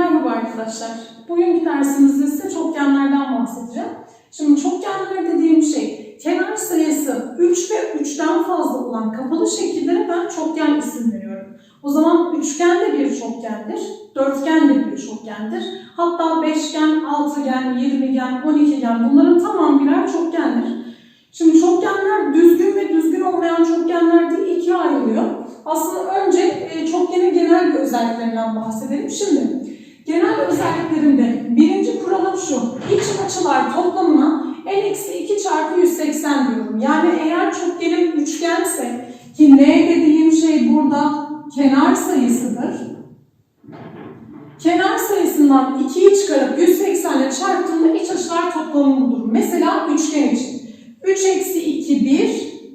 Merhaba arkadaşlar. Bugünkü dersimizde size çokgenlerden bahsedeceğim. Şimdi çokgenler dediğim şey, kenar sayısı 3 ve 3'ten fazla olan kapalı şekillere ben çokgen isim veriyorum. O zaman üçgen de bir çokgendir, dörtgen de bir çokgendir. Hatta beşgen, altıgen, yirmigen, on ikigen bunların tamamı birer çokgendir. Şimdi çokgenler düzgün ve düzgün olmayan çokgenler diye ikiye ayrılıyor. Aslında önce e, çokgenin genel özelliklerinden bahsedelim. Şimdi genel özelliklerinde birinci kuralım şu. İç açılar toplamına n eksi 2 çarpı 180 diyorum. Yani eğer çokgenim üçgense ki n dediğim şey burada kenar sayısıdır. Kenar sayısından 2'yi çıkarıp 180 ile çarptığımda iç açılar toplamı budur. Mesela üçgen için. 3 eksi 2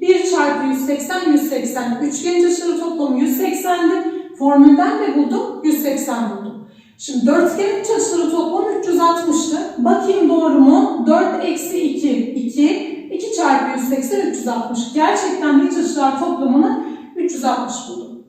1, 1 çarpı 180 180. Üçgen iç açıları toplamı 180'di. Formülden de buldum 180 buldum. Şimdi dörtgenin iç açıları toplamı 360'tı. Bakayım doğru mu? 4 eksi 2 2, 2 çarpı 180 360. Gerçekten de iç açılar toplamını 360 buldum.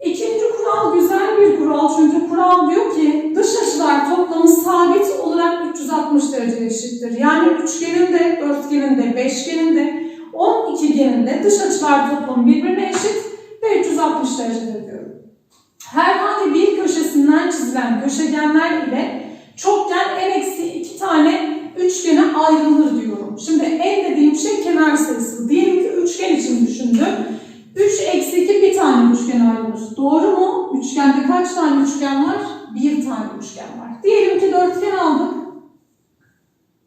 İkinci kural güzel bir kural çünkü kural diyor ki dış açılar toplamı sabit olarak 360 derece eşittir. Yani üçgenin de, dörtgenin de, beşgenin de, 10 ikigenin de dış açılar toplamı birbirine eşit ve 360 derecedir diyorum. Herhangi bir köşesinden çizilen köşegenler ile çokgen n eksi 2 tane üçgene ayrılır diyorum. Şimdi n dediğim şey kenar sayısı. Diyelim ki üçgen için düşündüm. 3 eksi 2 bir tane üçgen ayrılır. Doğru mu? Üçgende kaç tane üçgen var? Bir tane üçgen var. Diyelim ki dörtgen aldık.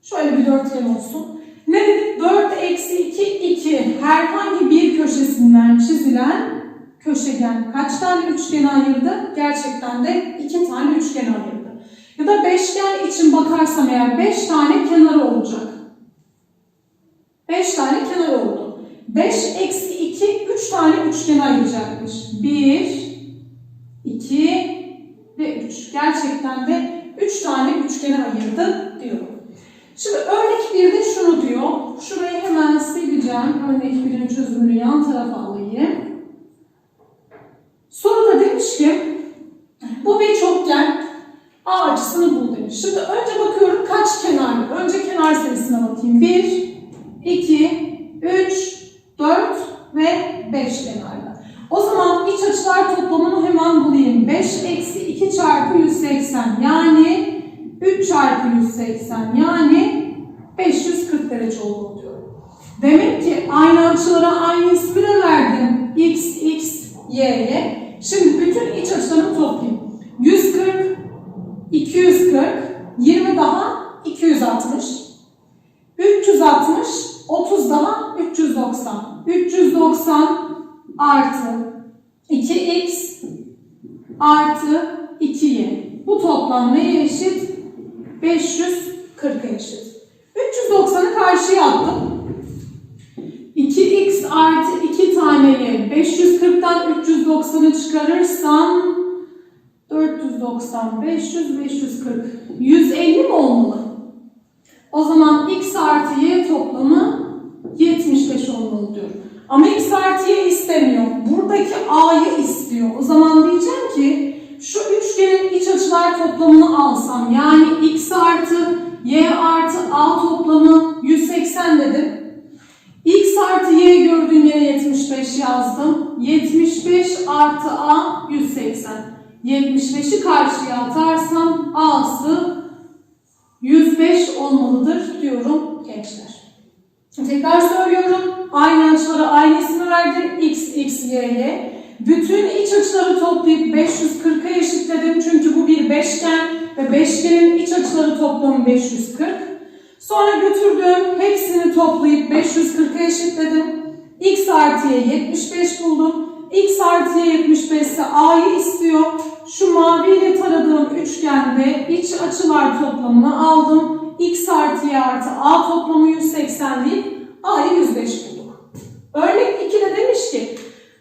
Şöyle bir dörtgen olsun. Ne dedik? 4 eksi 2 2. Herhangi bir köşesinden çizilen köşegen kaç tane üçgen ayırdı? Gerçekten de iki tane üçgen ayırdı. Ya da beşgen için bakarsam eğer 5 tane kenarı olacak. 5 tane kenarı oldu. 5 eksi 2, 3 tane üçgen ayıracakmış. 1, 2 ve 3. Gerçekten de 3 tane üçgeni ayırdı diyorum. Şimdi örnek 1'de şunu diyor. Şurayı hemen sileceğim. Örnek 1'in çözümünü yan tarafa alayım. Soruda demiş ki bu bir çokgen A açısını bul demiş. Şimdi önce bakıyorum kaç kenar? Önce kenar sayısına bakayım. 1, 2, 3, 4 ve 5 kenarda. O zaman iç açılar toplamını hemen bulayım. 5 eksi 2 çarpı 180 yani 3 çarpı 180 yani 540 derece olduğunu diyorum. Demek ki aynı açılara aynı ismi de verdim. X, X, Y'ye. Şimdi bütün iç açılarını toplayayım. 140, 240, 20 daha 260, 360, 30 daha 390. 390 artı 2x artı 2y. Bu toplam neye eşit? 540'a eşit. 390'ı karşıya attım. 2x artı 2 taneye 540'tan 390'ı çıkarırsam 490, 500, 540. 150 mi olmalı? O zaman x artı y toplamı 75 olmalı diyorum. Ama x artı y istemiyor. Buradaki a'yı istiyor. O zaman diyeceğim ki şu üçgenin iç açılar toplamını alsam yani x artı y artı a toplamı 180 dedim. x artı y gördüğüm yere 75 yazdım. 75 artı a 180. 75'i karşıya atarsam a'sı 105 olmalıdır diyorum gençler. Tekrar söylüyorum. Aynı açılara aynı ismi verdim. X, X, Y, Y. Bütün iç açıları toplayıp 540'a eşitledim. Çünkü bu bir beşgen ve beşgenin iç açıları toplamı 540. Sonra götürdüm. Hepsini toplayıp 540'a eşitledim. X artı Y 75 buldum. X artı Y 75 ise A'yı istiyor. Şu maviyle taradığım üçgende iç açılar toplamını aldım. X artı Y artı A toplamı 180 değil. A'yı 105 bulduk. Örnek 2'de demiş ki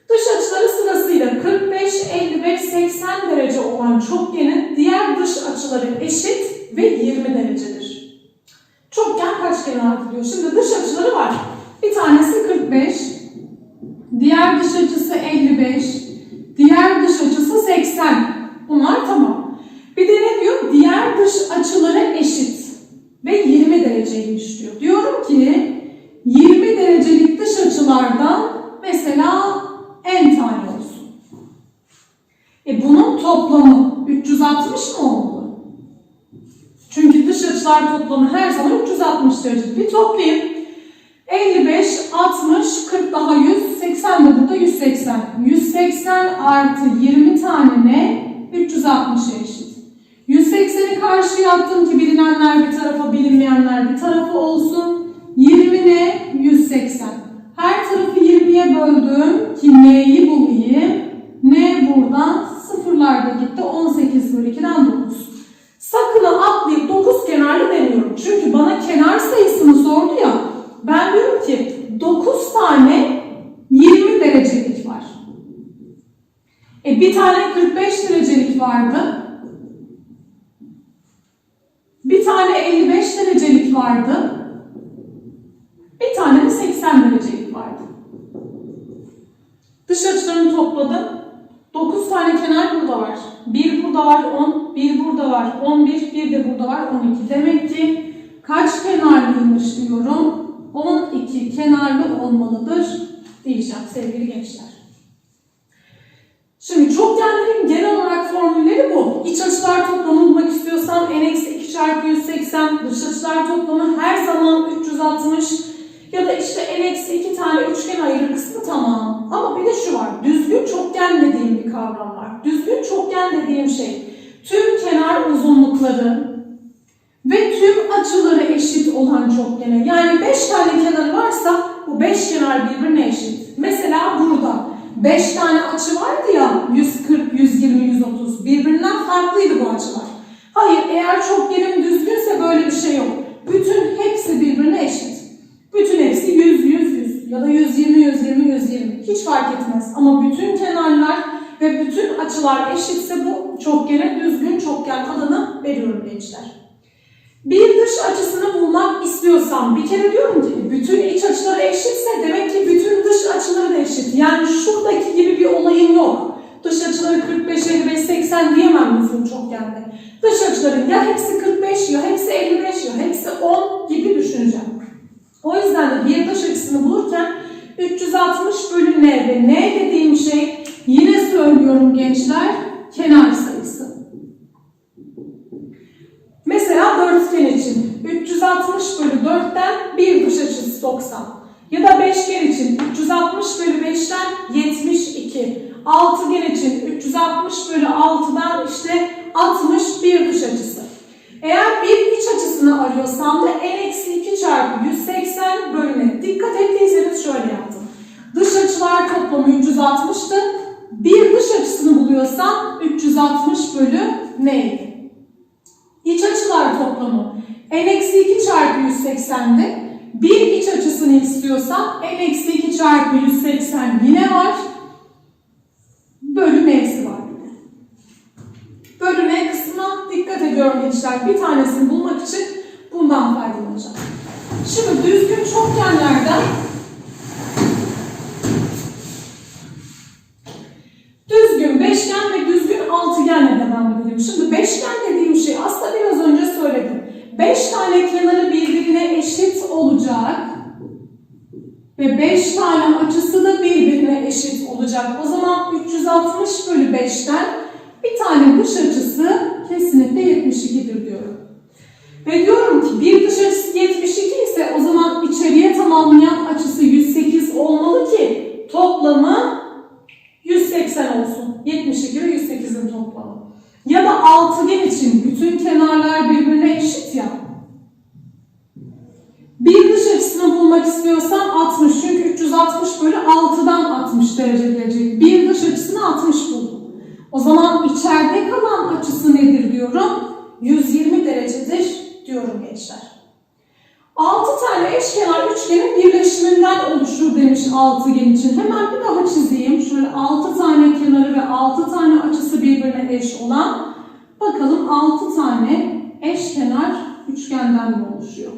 dış açıları sırasıyla 45, 55, 80 derece olan çokgenin diğer dış açıları eşit ve 20 derecedir. Çokgen kaç kenardı diyor. Şimdi dış açıları var. Bir tanesi 45, Diğer dış açısı 55. Diğer dış açısı 80. Bunlar tamam. Bir de ne diyor? Diğer dış açıları eşit ve 20 dereceymiş diyor. Diyorum ki 20 derecelik dış açılardan mesela en tane olsun. E bunun toplamı 360 mı oldu? Çünkü dış açılar toplamı her zaman 360 derece. Bir toplayayım. 55, 60, 40 daha 100, 80 de burada 180. 180 artı 20 tane ne? 360'a eşit. 180'i karşıya attım ki bilinenler bir tarafa, bilinmeyenler bir tarafa olsun. 20 ne? 180. Her tarafı 20'ye böldüm ki n'yi bulayım. n buradan sıfırlar da gitti. 18 bölü 2'den 9. Sakın ha atlayıp 9 kenarlı demiyorum. Çünkü bana kenar sayısını sordu ya. Ben diyorum ki 9 tane 20 derecelik var. E bir tane 45 derecelik vardı. Bir tane 55 derecelik vardı. Bir tane de 80 derecelik vardı. Dış açılarını topladım. 9 tane kenar burada var. 1 burada var 10, 1 burada var 11, 1 de burada var 12. Demek ki kaç kenarlıymış diyorum. 12 kenarlı olmalıdır diyeceğim sevgili gençler. Şimdi çokgenlerin genel olarak formülleri bu. İç açılar toplamı bulmak istiyorsan n-2 çarpı 180, dış açılar toplamı her zaman 360 ya da işte n-2 tane üçgen ayırır kısmı tamam. Ama bir de şu var, düzgün çokgen dediğim bir kavram var. Düzgün çokgen dediğim şey tüm kenar uzunlukları ve tüm açıları eşit olan çokgene. Yani 5 tane kenarı varsa bu 5 kenar birbirine eşit. Mesela burada 5 tane açı vardı ya 140, 120, 130 birbirinden farklıydı bu açılar. Hayır eğer çokgenim düzgünse böyle bir şey yok. Bütün hepsi birbirine eşit. Bütün hepsi 100, 100, 100 ya da 120, 120, 120 hiç fark etmez. Ama bütün kenarlar ve bütün açılar eşitse bu çokgene düzgün çokgen adını veriyorum gençler. Bir dış açısını bulmak istiyorsam bir kere diyorum ki bütün iç açıları eşitse demek ki bütün dış açıları da eşit. Yani şuradaki gibi bir olayım yok. Dış açıları 45, 55, 80 diyemem bizim çokgende. Dış açıların ya hepsi 45 ya hepsi 55 ya hepsi 10 gibi düşüneceğim. O yüzden de bir dış açısını bulurken 360 bölü n ve n dediğim şey yine söylüyorum gençler kenar sayısı. Mesela dörtgen için 360 bölü 4'ten bir dış açısı 90. Ya da beşgen için 360 bölü 5'ten 72. Altıgen için 360 bölü 6'dan işte 60 bir dış açısı. Eğer bir iç açısını arıyorsam da n-2 çarpı 180 bölü n. Dikkat ettiyseniz şöyle yaptım. Dış açılar toplamı 360'tı. Bir dış açısını buluyorsam 360 bölü n'ydi. İç açılar toplamı n-2 çarpı 180'di. Bir iç açısını istiyorsam n-2 çarpı 180 yine var. Bölü n'si var yine. Bölü n kısmına dikkat ediyorum gençler. Bir tanesini bulmak için bundan faydalanacağım. Şimdi düzgün çokgenlerden düzgün beşgen ve düzgün altıgenle devam edelim. Şimdi beşgen dediğim şey aslında biraz önce söyledim. Beş tane kenarı birbirine eşit olacak ve beş tane açısı da birbirine eşit olacak. O zaman 360 bölü 5'ten bir tane dış açısı kesinlikle 72'dir diyorum. Ve diyorum ki bir dış açısı 72 ise o zaman içeriye tamamlayan açısı 108 olmalı ki toplamı 180 olsun. 72 ve 108'in toplamı. Ya da altıgen için bütün kenarlar birbirine eşit ya. Bulmak istiyorsam 60. Çünkü 360 bölü 6'dan 60 derece gelecek. Bir dış açısını 60 buldum. O zaman içeride kalan açısı nedir diyorum? 120 derecedir diyorum gençler. 6 tane eşkenar üçgenin birleşiminden oluşur demiş altıgen için. Hemen bir daha çizeyim. Şöyle 6 tane kenarı ve 6 tane açısı birbirine eş olan bakalım 6 tane eşkenar üçgenden mi oluşuyor?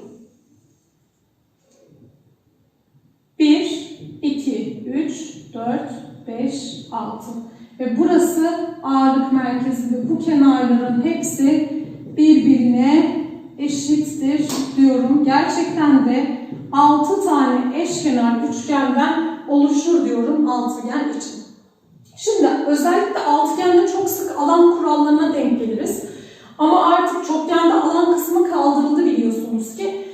1, 2, 3, 4, 5, 6. Ve burası ağırlık merkezi bu kenarların hepsi birbirine eşittir diyorum. Gerçekten de 6 tane eşkenar üçgenden oluşur diyorum altıgen için. Şimdi özellikle altıgende çok sık alan kurallarına denk geliriz. Ama artık çokgende alan kısmı kaldırıldı biliyorsunuz ki.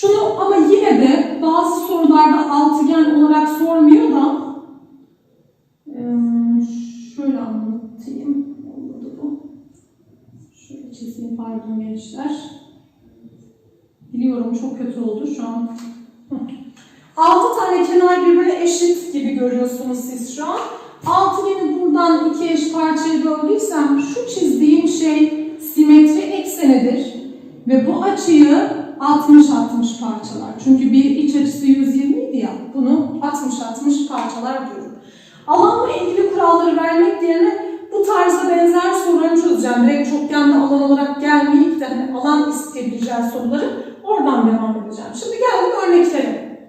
Şunu ama yine de bazı sorularda altıgen olarak sormuyor da şöyle anlatayım. Olmadı bu. Şöyle çizeyim pardon gençler. Biliyorum çok kötü oldu şu an. Hı. Altı tane kenar birbirine eşit gibi görüyorsunuz siz şu an. Altıgeni buradan iki eş parçaya böldüysem şu çizdiğim şey simetri eksenidir. Ve bu açıyı 60-60 parçalar. Çünkü bir iç açısı 120 idi ya. Bunu 60-60 parçalar diyorum. Alanla ilgili kuralları vermek yerine bu tarza benzer soruları çözeceğim. Direkt çokgende alan olarak gelmeyip de hani alan isteyebileceği soruları oradan devam edeceğim. Şimdi geldim örneklere.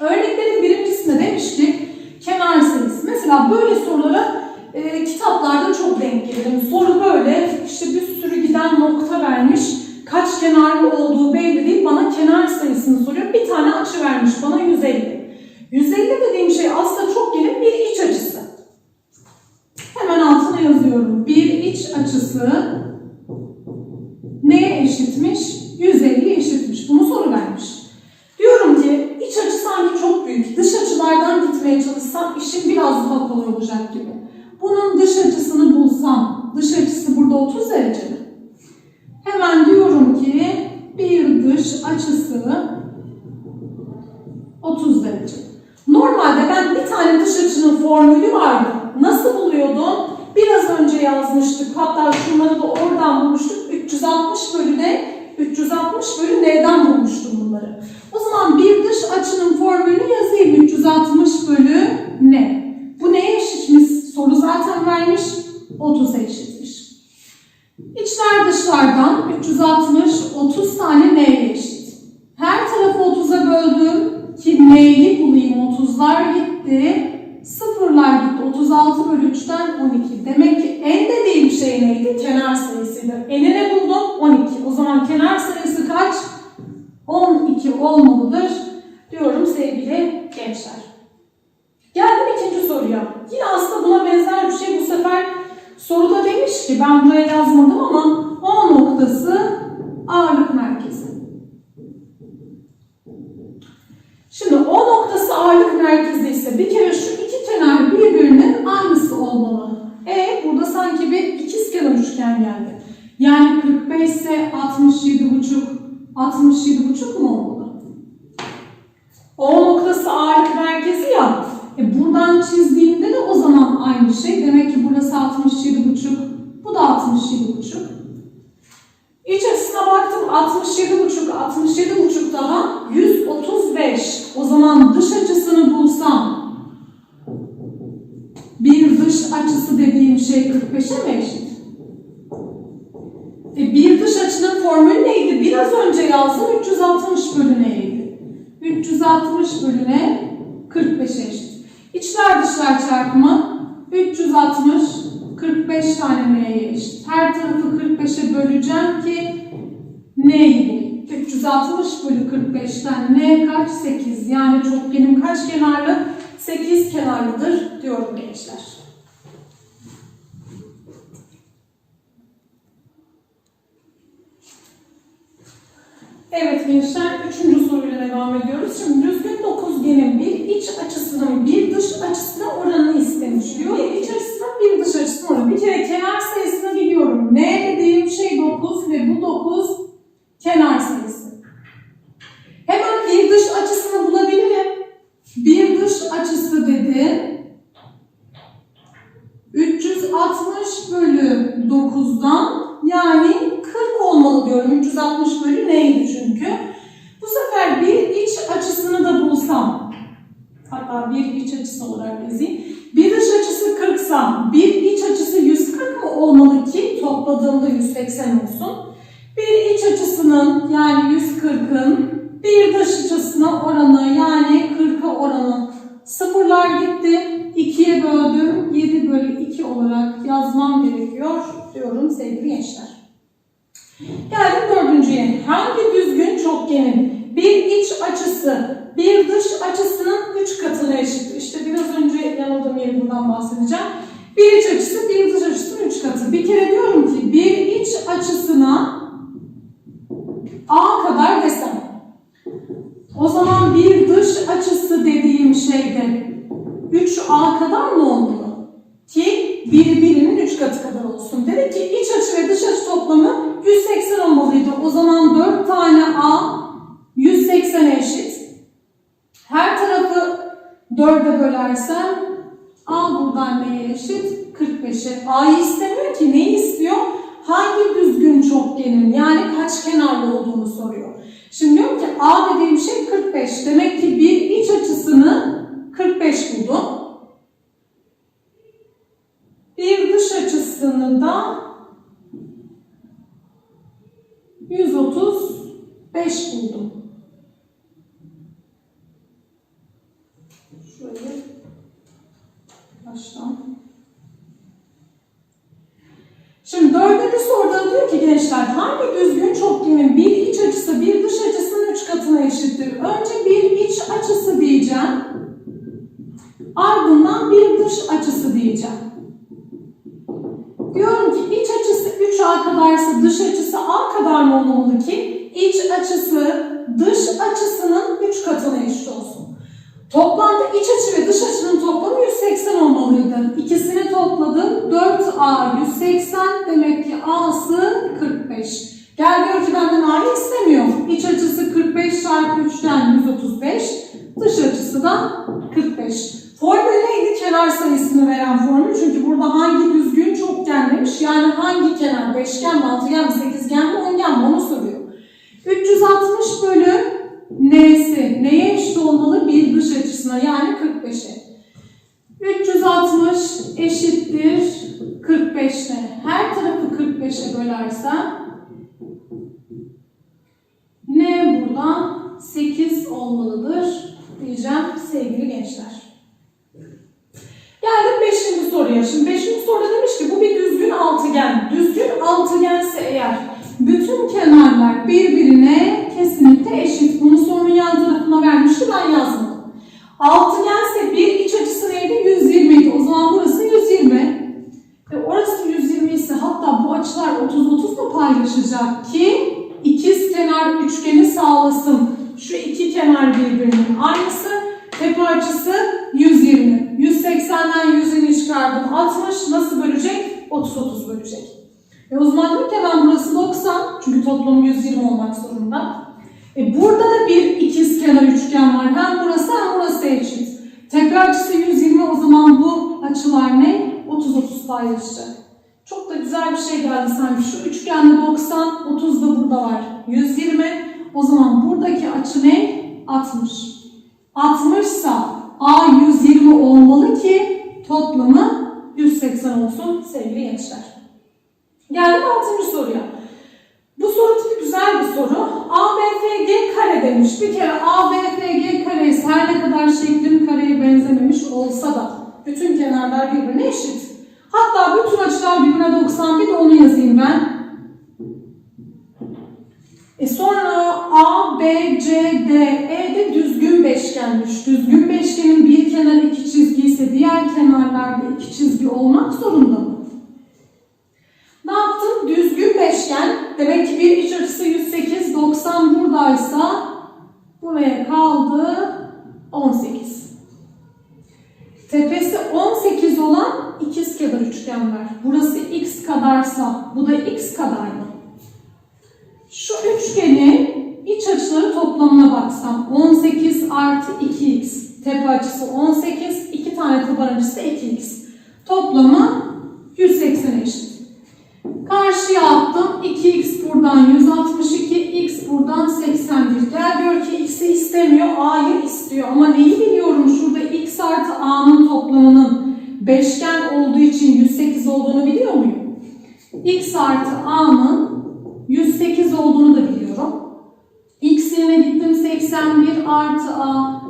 Örneklerin birincisinde demiş ki kenar. Mesela böyle sorulara e, kitaplarda çok denk gelirim. Soru böyle işte bir sürü giden nokta vermiş. Kaç kenarlı olduğu belli değil. Bana kenar sayısını soruyor. Bir tane açı vermiş bana 150. 150 dediğim şey aslında çok gelin bir iç açısı. Hemen altına yazıyorum. Bir iç açısı neye eşitmiş? 150 eşitmiş. Bunu soru vermiş. Diyorum ki iç açı sanki çok büyük. Dış açılardan gitmeye çalışsam işim biraz daha kolay olacak gibi. Bunun dış açısını bulsam, dış açısı burada 30 derece mi? Hemen diyorum ki bir dış açısı 30 derece. Normalde ben bir tane dış açının formülü vardı. Nasıl buluyordum? Biraz önce yazmıştık. Hatta şunları da oradan bulmuştuk. 360 bölü ne? 360 bölü n'den bulmuştum bunları. O zaman bir dış açının formülünü yazayım. 360 bölü n. Bu neye eşitmiş? Soru zaten vermiş. 30'a eşitmiş. İçler dışlardan 360, 30 tane n'ye eşit. Her tarafı 30'a böldüm ki n'yi bulayım. 30'lar gitti. Sıfırlar gitti. 36 bölü 3'ten 12. Demek ki en dediğim şey neydi? Kenar sayısıydı. Eni ne buldum? 12. O zaman kenar sayısı kaç? 12 olmalıdır diyorum sevgili gençler. Geldim ikinci soruya. Yine aslında buna benzer bir şey bu sefer soruda demiş ki ben buraya yazmadım ama O noktası ağırlık merkezi. Şimdi O noktası ağırlık merkezi ise bir kere şu iki kenar birbirinin aynısı olmalı. E burada sanki bir ikizkenar üçgen geldi. Yani 45 ise 67,5 67,5 mu olmalı? O noktası ağırlık merkezi ya. E buradan çizdiğimde de o zaman aynı şey. Demek ki burası 67,5. Bu da 67,5. İç açısına baktım 67,5, 67,5 daha 135. O zaman dış açısını bulsam bir dış açısı dediğim şey 45'e mi eşit? E bir dış açının formülü neydi? Biraz önce yazdım 360 bölü neydi? 360 bölü ne? 45'e eşit. İçler dışlar çarpımı 360 45 tane n'ye eşit. Her tarafı 45'e böleceğim ki bulayım. 360 bölü 45'ten n kaç? 8. Yani çokgenim kaç kenarlı? 8 kenarlıdır diyorum gençler. Evet gençler, üçüncü soruyla devam ediyoruz. Şimdi düzgün dokuzgenin bir iç açısının bir dış açısına oranını istemiş diyor. Bir iç açısına bir dış açısına oranı. Bir kere kenar sayısını biliyorum. Ne dediğim şey 9 ve bu 9 kenar sayısı. Hemen bir dış açısını bulabilirim. Bir dış açısı dedi. 360 bölü 9'dan yani 40 olmalı diyorum. 360 bölü neydi çünkü? Bu sefer bir iç açısını da bulsam, hatta bir iç açısı olarak yazayım. Bir dış açısı 40 sam, bir iç açısı 140 mı olmalı ki topladığımda 180 olsun? Bir iç açısının yani 140'ın bir dış açısına oranı yani 40'a oranı sıfırlar gitti. 2'ye böldüm. 7 bölü 2 olarak yazmam gerekiyor diyorum sevgili gençler. Geldim dördüncüye. Hangi düzgün çokgenin bir iç açısı bir dış açısının 3 katına eşit. İşte biraz önce yanıldığım yeri bundan bahsedeceğim. Bir iç açısı bir dış açısının 3 katı. Bir kere diyorum ki bir iç açısına A kadar desem. O zaman bir dış açısı dediğim şeyde 3A kadar mı olmalı? Ki biri birinin 3 katı kadar olsun. Dedik ki iç açı ve dış açı toplamı 180 olmalıydı. O zaman 4 tane A 180'e eşit. Her tarafı 4'e bölersem A buradan neye eşit? 45'e. A'yı istemiyor ki. Neyi istiyor? Çokgenin yani kaç kenarlı olduğunu soruyor. Şimdi diyorum ki A dediğim şey 45. Demek ki bir iç açısını 45 buldum. Bir dış açısını da 135 buldum. Şöyle baştan. Şimdi dördüncü soruda diyor ki gençler hangi düzgün çokgenin bir iç açısı bir dış açısının üç katına eşittir? Önce bir iç açısı diyeceğim. Ardından bir dış açısı diyeceğim. Diyorum ki iç açısı 3A kadarsa dış açısı A kadar mı olmalı ki iç açısı dış açısının 3 katına eşit olsun. Toplamda iç açı ve dış açının toplamı 180 olmalıydı. İkisini topladım. 4A 180 demek ki A'sı 45. Gel gör ki benden A'yı istemiyor. İç açısı 45 çarpı 3'ten 135. Dış açısı da 45. Formül neydi? Kenar sayısını veren formül. Çünkü burada hangi düzgün çokgen demiş. Yani hangi kenar? Beşgen mi, altıgen mi, sekizgen mi, ongen mi? Onu soruyor. 360 bölü N'si neye eşit olmalı? Bir dış açısına yani 45'e. 360 eşittir 45'e. Her tarafı 45'e bölersem N buradan 8 olmalıdır diyeceğim sevgili gençler. Geldim 5. soruya. Şimdi 5. soruda demiş ki bu bir düzgün altıgen. Düzgün altıgense eğer bütün kenarlar birbirine kesinlikle eşit. Bunu sorunun yan tarafına vermişti ben yazmadım. Altıgense bir iç açısı neydi? 120 idi. O zaman burası 120. Ve orası 120 ise hatta bu açılar 30-30 mu paylaşacak ki ikiz kenar üçgeni sağlasın. Şu iki kenar birbirinin aynısı. Tepe açısı 120. 180'den 120 çıkardım. 60 nasıl bölecek? 30-30 bölecek. E o zaman diyor ki ben burası 90. Çünkü toplamı 120 olmak zorunda. E burada da bir ikiz kenar üçgen var. Hem burası hem burası eşit. Tepe açısı 120 o zaman bu açılar ne? 30-30 paylaşacak. Çok da güzel bir şey geldi sanki. Şu üçgende 90, 30 da burada var. 120. O zaman buradaki açı ne? 60. 60 ise A 120 olmalı ki toplamı 180 olsun sevgili gençler. Geldim 6. soruya. Bu soru tipi güzel bir soru. ABFG kare demiş. Bir kere ABFG kareyi her ne kadar şeklin kareye benzememiş olsa da bütün kenarlar birbirine eşit. Hatta bütün açılar birbirine 90 bir de onu yazayım ben. E sonra A, B, C, D, E de düzgün beşgenmiş. Düzgün beşgenin bir kenarı iki çizgi ise diğer kenarlarda iki çizgi olmak zorunda mı? Ne yaptım? Düzgün beşgen. Demek ki bir iç açısı 108, 90 buradaysa buraya kaldı 18. Tepesi 18 olan ikizkenar üçgenler. Burası x kadarsa bu da x kadar mı? Şu üçgenin iç açıları toplamına baksam 18 artı 2x tepe açısı 18 iki tane taban açısı 2x toplamı 180 eşit. Karşıya attım 2x buradan 162 x buradan 81 gel gör ki x'i istemiyor a'yı istiyor ama neyi biliyorum şurada x artı a'nın toplamının beşgen olduğu için 108 olduğunu biliyor muyum? x artı a'nın 108 olduğunu da biliyorum. X yerine gittim 81 artı A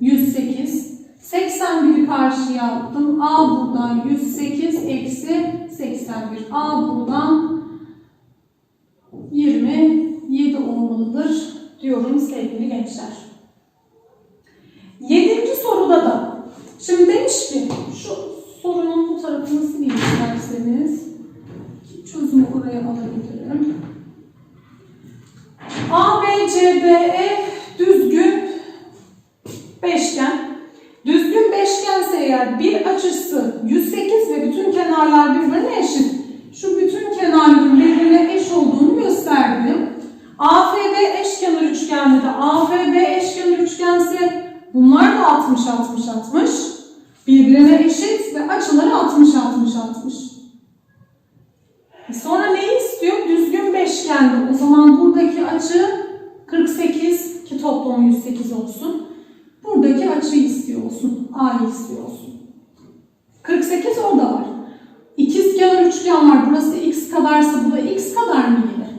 108. 81'i karşıya attım. A buradan 108 eksi 81. A buradan 27 olmalıdır diyorum sevgili gençler. Yedinci soruda da şimdi demiş ki şu sorunun bu tarafını sileyim isterseniz. Çözümü oraya alabilirim. A, B, C, D, E düzgün beşgen. Düzgün beşgense eğer bir açısı 108 ve bütün kenarlar birbirine eşit. Şu bütün kenarların birbirine eş olduğunu gösterdim. AFB eşkenar üçgende de AFB eşkenar üçgense bunlar da 60 60 60. Birbirine eşit ve açıları 60 60 60. E Sonra neyi istiyor? Düzgün beşgende. O zaman buradaki açı 48 ki toplamı 108 olsun. Buradaki açıyı istiyor olsun. A'yı istiyor olsun. 48 orada var. İkizkenar üçgen var. Burası x kadarsa bu da x kadar mı gelir?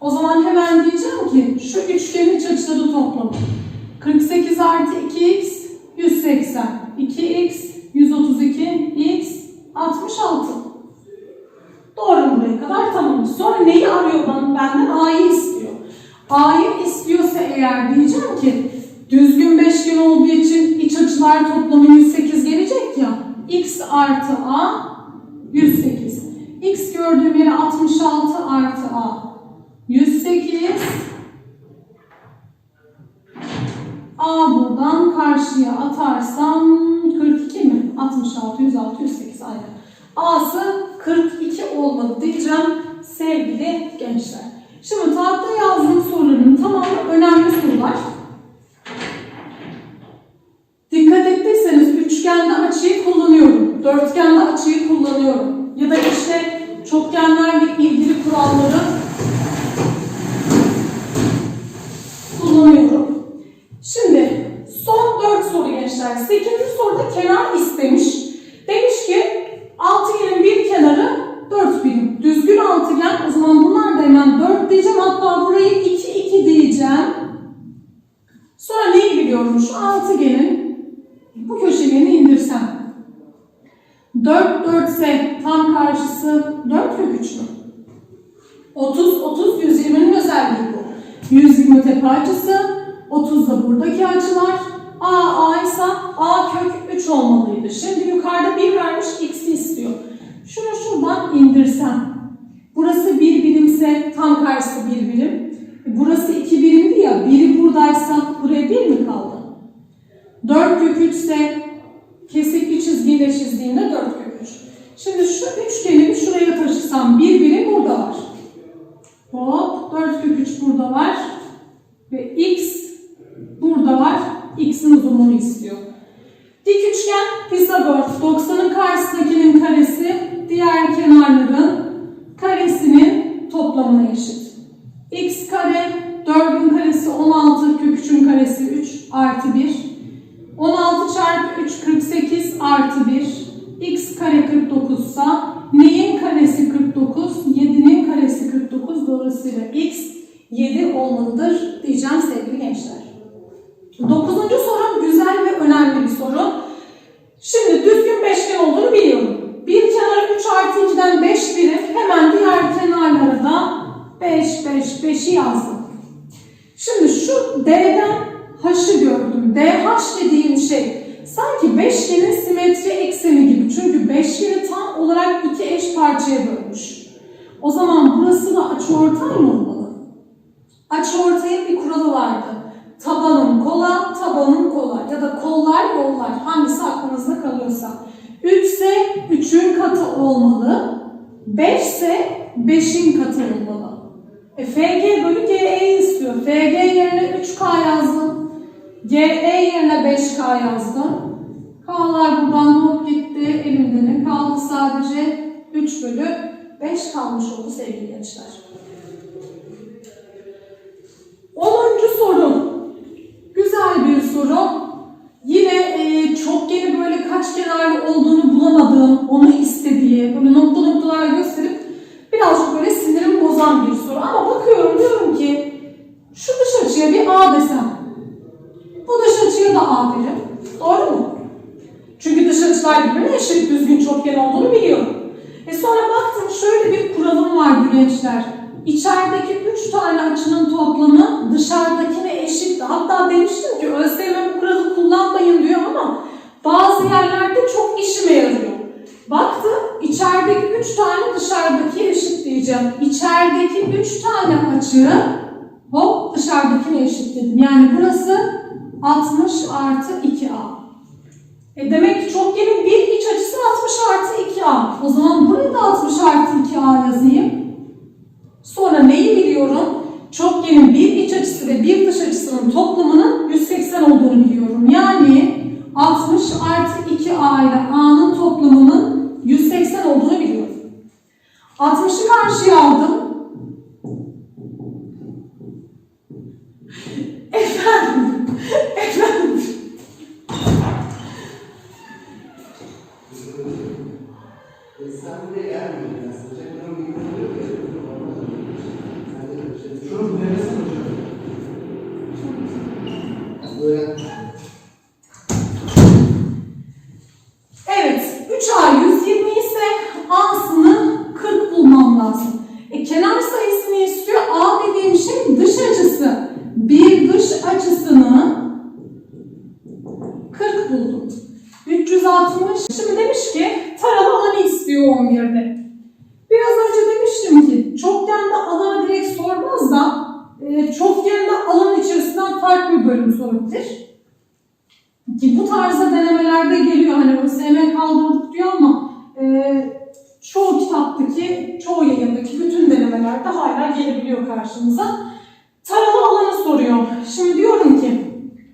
O zaman hemen diyeceğim ki şu üçgenin iç açıları toplamı. 48 artı 2x 180. 2x 132 x 66. Doğru buraya kadar tamam. Sonra neyi arıyor? Benden A'yı istiyor. A'yı istiyorsa eğer diyeceğim ki düzgün beşgen olduğu için iç açılar toplamı 108 gelecek ya. X artı A 108. X gördüğüm yere 66 artı A 108 A buradan karşıya atarsam 42 mi? 66, 106, 108 aynen. A'sı 42 olmalı diyeceğim sevgili gençler. Şimdi tahtaya yazdığım soruların tamamı önemli sorular. Dikkat ettiyseniz üçgende açıyı kullanıyorum. Dörtgende açıyı kullanıyorum. Ya da işte çokgenlerle ilgili kuralları kullanıyorum. Şimdi son 4 soru gençler. 8. soruda kenar istemiş. Demiş ki altıgenin bir kenarı 4 birim. Düzgün altıgen o zaman bunlar da hemen 4 diyeceğim. Hatta burayı 2 2 diyeceğim. Sonra neyi biliyorum? Şu altıgenin bu köşegeni indirsem. 4 4 ise tam karşısı 4 kök 3 mü? 30 30 120'nin özelliği bu. 120 tepe açısı, 30 da buradaki açılar. A A ise A kök 3 olmalıydı. Şimdi yukarıda 1 vermiş x'i istiyor. Şunu şuradan indirsem. Burası 1 birimse tam karşısı 1 birim. E, Burası 2 birimdi ya. Biri buradaysa buraya 1 mi kaldı? 4 kök 3 ise kesikli çizgiyle çizdiğimde 4 kök 3. Şimdi şu üçgeni şuraya taşısam 1 birim burada var. Hop 4 kök 3 burada var. Ve x burada var. X'in uzunluğunu istiyor. Dik üçgen Pisagor 90'ın karşısındakinin karesi diğer kenarların karesinin toplamına eşit. x kare 4'ün karesi 16 kök 3'ün karesi 3 artı 1. 16 çarpı 3 48 artı 1. x kare 49 ise neyin karesi 49? 7'nin karesi 49. Dolayısıyla x 7 olmalıdır diyeceğim sevgili gençler. Dokuzuncu sorum güzel ve önemli bir soru. Şimdi düzgün beşgen olduğunu biliyorum. Bir kenarı 3 artı 2'den 5 birim. Hemen diğer kenarlara da 5, 5, 5'i yazdım. Şimdi şu D'den H'ı gördüm. DH dediğim şey sanki beşgenin simetri ekseni gibi. Çünkü beşgeni tam olarak iki eş parçaya bölmüş. O zaman burası da açıortay mı olmalı? Açıortayın bir kuralı vardı. Tabanın kola, tabanın kola ya da kollar yollar hangisi aklınızda kalıyorsa. 3 ise 3'ün katı olmalı. 5 ise 5'in katı olmalı. E, FG bölü GE istiyor. FG yerine 3K yazdım. GE yerine 5K yazdım. K'lar buradan hop gitti. Elimde ne kaldı sadece? 3 bölü 5 kalmış oldu sevgili gençler. 10. soru. Güzel bir soru. Yine e, çok yeni böyle kaç kenarlı olduğunu bulamadığım, onu istediği, böyle nokta noktalarla gösterip birazcık böyle sinirimi bozan bir soru. Ama bakıyorum diyorum ki şu dış açıya bir A desem. Bu dış açıya da A derim. Doğru mu? Çünkü dış açılar birbirine eşit düzgün çokgen olduğunu biliyorum. E sonra baktım şöyle bir kuralım vardı gençler. içerideki 3 tane açının toplamı dışarıdakine eşitti. Hatta demiştim ki ÖSYM bu kuralı kullanmayın diyor ama bazı yerlerde çok işime yarıyor. Baktı içerideki 3 tane dışarıdaki eşit diyeceğim. İçerideki 3 tane açı hop dışarıdakine eşit dedim. Yani burası 60 artı 2A. E demek ki çokgenin bir iç açısı 60 artı 2A. O zaman buraya da 60 artı 2A yazayım. Sonra neyi biliyorum? Çokgenin bir iç açısı ve bir dış açısının toplamının 180 olduğunu biliyorum. Yani 60 artı 2A ile A'nın toplamının 180 olduğunu biliyorum. 60'ı karşıya aldım. Efendim, efendim. Sen buraya gelmedin aslında. Bunun bir günü yok ya. Sen de bir şey Şurası neresi hocam? Böyle Evet, 3A 120 ise A'sını 40 bulmam lazım. E, kenar sayısını istiyor. A dediğim şey dış açısı. Bir dış açısını 40 buldum. 360. Şimdi demiş ki taralı alanı istiyor 11'de. Biraz önce demiştim ki çokgende alanı direkt sormaz da e, çokgende alan içerisinden farklı bir bölüm sorabilir. Ki bu tarzda denemelerde geliyor hani ÖSYM kaldırdık diyor ama e, çoğu kitaptaki, çoğu yayındaki bütün denemelerde hala gelebiliyor karşımıza. Taralı alanı soruyor. Şimdi diyorum ki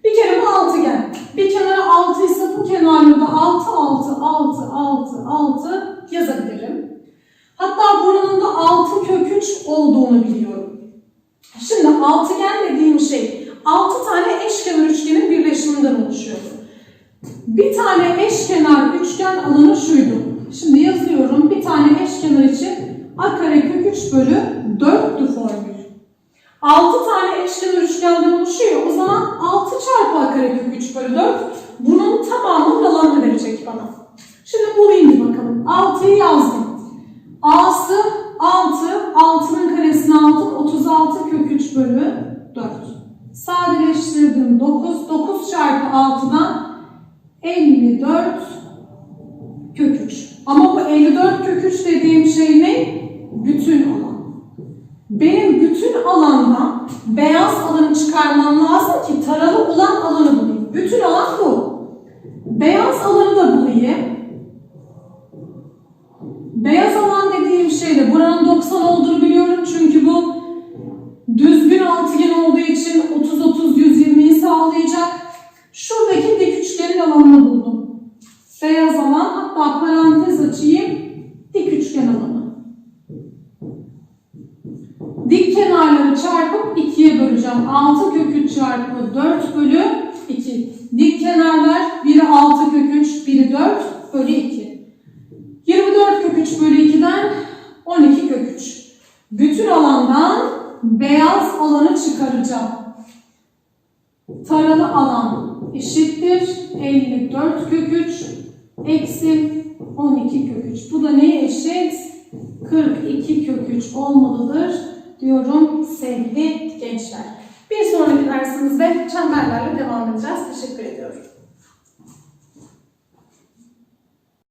bir kere bu altıgen. Bir kenarı 6 ise bu kenarda da 6, 6, 6, 6, 6 yazabilirim. Hatta buranın da 6 kök 3 olduğunu biliyorum. Şimdi altıgen dediğim şey 6 tane eşkenar üçgenin birleşiminden oluşuyor. Bir tane eşkenar üçgen alanı şuydu. Şimdi yazıyorum. Bir tane eşkenar için a kare kök 3 bölü 4'tü formül. 6 tane eşkenar üçgenden oluşuyor. O zaman 6 çarpı a kare kök 3 bölü 4 bunun tamamının alanını verecek bana. Şimdi bulayım bakalım. 6'yı yazdım. A'sı 6, 6'nın karesini aldım. 36 kök 3 bölü 4. Sadeleştirdim 9. 9 çarpı 6'dan 54 kök 3. Ama bu 54 kök 3 dediğim şey ne? Bütün alan. Benim bütün alandan beyaz alanı çıkarmam lazım ki taralı olan alanı bulayım. Bütün alan bu. Beyaz alanı da bulayım. Beyaz alan dediğim şey de buranın 90 olduğunu biliyorum çünkü bu